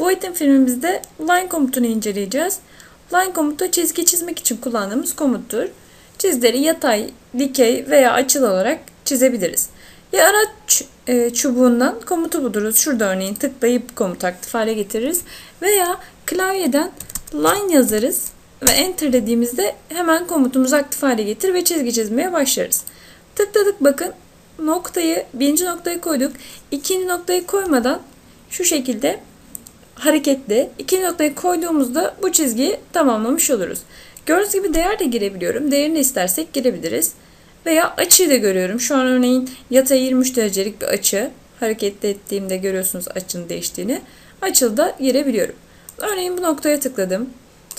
Bu eğitim filmimizde line komutunu inceleyeceğiz. Line komutu çizgi çizmek için kullandığımız komuttur. Çizgileri yatay, dikey veya açılı olarak çizebiliriz. Ya araç e, çubuğundan komutu buluruz. Şurada örneğin tıklayıp komut aktif hale getiririz. Veya klavyeden line yazarız ve enter dediğimizde hemen komutumuzu aktif hale getir ve çizgi çizmeye başlarız. Tıkladık bakın noktayı birinci noktayı koyduk. İkinci noktayı koymadan şu şekilde hareketli ikinci noktayı koyduğumuzda bu çizgiyi tamamlamış oluruz. Gördüğünüz gibi değer de girebiliyorum. Değerini istersek girebiliriz. Veya açıyı da görüyorum. Şu an örneğin yatay 23 derecelik bir açı. Hareket ettiğimde görüyorsunuz açının değiştiğini. Açılı da girebiliyorum. Örneğin bu noktaya tıkladım.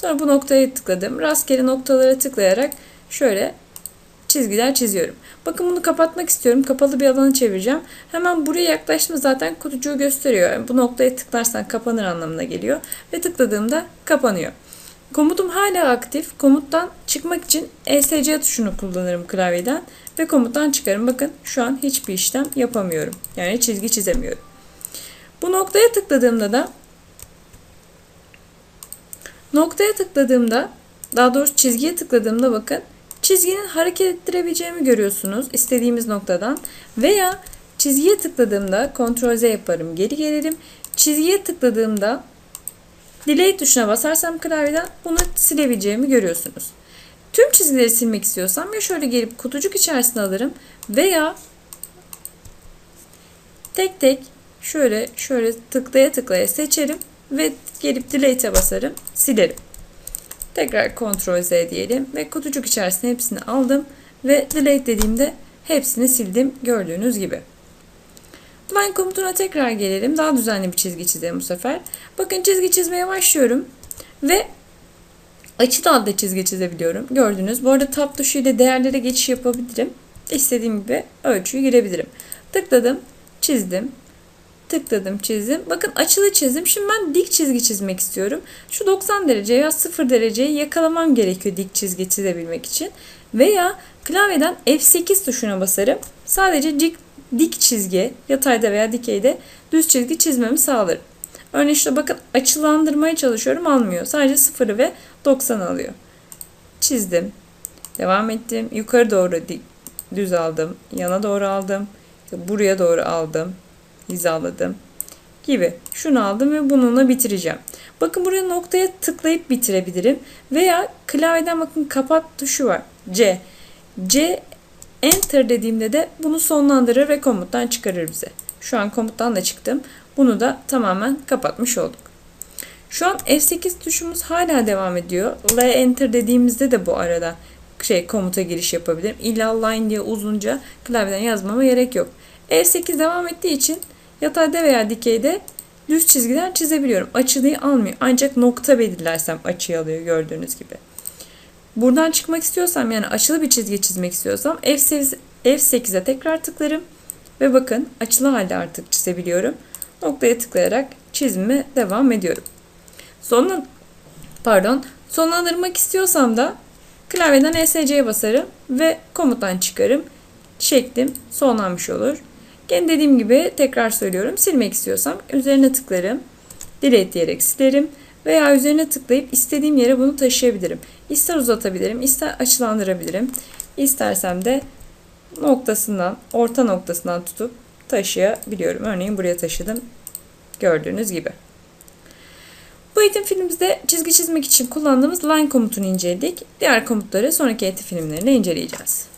Sonra bu noktaya tıkladım. Rastgele noktalara tıklayarak şöyle çizgiler çiziyorum. Bakın bunu kapatmak istiyorum. Kapalı bir alanı çevireceğim. Hemen buraya yaklaştım zaten kutucuğu gösteriyor. Yani bu noktaya tıklarsan kapanır anlamına geliyor. Ve tıkladığımda kapanıyor. Komutum hala aktif. Komuttan çıkmak için ESC tuşunu kullanırım klavyeden. Ve komuttan çıkarım. Bakın şu an hiçbir işlem yapamıyorum. Yani çizgi çizemiyorum. Bu noktaya tıkladığımda da noktaya tıkladığımda daha doğrusu çizgiye tıkladığımda bakın çizginin hareket ettirebileceğimi görüyorsunuz istediğimiz noktadan veya çizgiye tıkladığımda Ctrl Z yaparım geri gelirim. Çizgiye tıkladığımda Delete tuşuna basarsam klavyeden bunu silebileceğimi görüyorsunuz. Tüm çizgileri silmek istiyorsam ya şöyle gelip kutucuk içerisine alırım veya tek tek şöyle şöyle tıklaya tıklaya seçerim ve gelip delete'e basarım silerim. Tekrar Ctrl Z diyelim ve kutucuk içerisine hepsini aldım ve delete dediğimde hepsini sildim gördüğünüz gibi. Line komutuna tekrar gelelim. Daha düzenli bir çizgi çizelim bu sefer. Bakın çizgi çizmeye başlıyorum. Ve açı da çizgi çizebiliyorum. Gördünüz. Bu arada tab tuşuyla değerlere geçiş yapabilirim. İstediğim gibi ölçüyü girebilirim. Tıkladım. Çizdim. Tıkladım çizdim. Bakın açılı çizdim. Şimdi ben dik çizgi çizmek istiyorum. Şu 90 derece veya 0 dereceyi yakalamam gerekiyor dik çizgi çizebilmek için. Veya klavyeden F8 tuşuna basarım. Sadece dik dik çizgi yatayda veya dikeyde düz çizgi çizmemi sağlarım. Örneğin işte bakın açılandırmaya çalışıyorum almıyor. Sadece 0'ı ve 90 alıyor. Çizdim. Devam ettim. Yukarı doğru dik, düz aldım. Yana doğru aldım. Buraya doğru aldım. Hizaladım. Gibi. Şunu aldım ve bununla bitireceğim. Bakın buraya noktaya tıklayıp bitirebilirim. Veya klavyeden bakın kapat tuşu var. C. C Enter dediğimde de bunu sonlandırır ve komuttan çıkarır bize. Şu an komuttan da çıktım. Bunu da tamamen kapatmış olduk. Şu an F8 tuşumuz hala devam ediyor. L Enter dediğimizde de bu arada şey komuta giriş yapabilirim. İlla line diye uzunca klavyeden yazmama gerek yok. F8 devam ettiği için yatayda veya dikeyde düz çizgiler çizebiliyorum. Açılıyı almıyor. Ancak nokta belirlersem açıyı alıyor gördüğünüz gibi. Buradan çıkmak istiyorsam yani açılı bir çizgi çizmek istiyorsam F8, F8'e tekrar tıklarım. Ve bakın açılı halde artık çizebiliyorum. Noktaya tıklayarak çizime devam ediyorum. Sonra pardon sonlandırmak istiyorsam da klavyeden ESC'ye basarım ve komuttan çıkarım. Şeklim sonlanmış olur. Gene dediğim gibi tekrar söylüyorum. Silmek istiyorsam üzerine tıklarım. Delete diyerek silerim. Veya üzerine tıklayıp istediğim yere bunu taşıyabilirim. İster uzatabilirim, ister açılandırabilirim. İstersem de noktasından, orta noktasından tutup taşıyabiliyorum. Örneğin buraya taşıdım. Gördüğünüz gibi. Bu eğitim filmimizde çizgi çizmek için kullandığımız line komutunu inceledik. Diğer komutları sonraki eğitim filmlerinde inceleyeceğiz.